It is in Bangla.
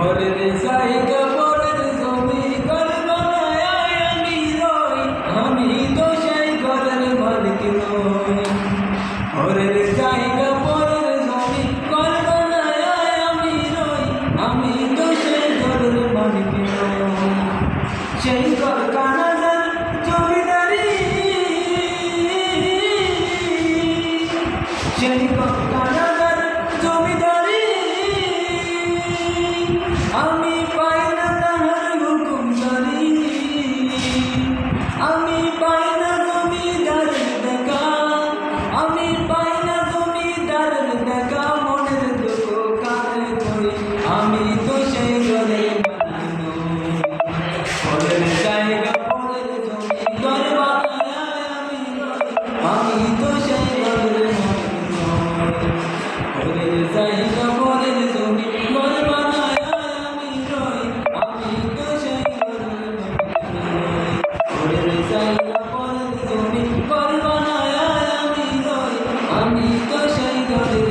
পরের জায়গা পরের জমি, ঘর বানায় আমি রই। আমি তো সেই ঘরের মালিক নই। পরের জায়গা পরের জমি, ঘর বানায় আমি রই। আমি তো সেই ঘরের মালিক নই। সেই ঘর কানাদার জমিদারি। সেই ঘর Thank you.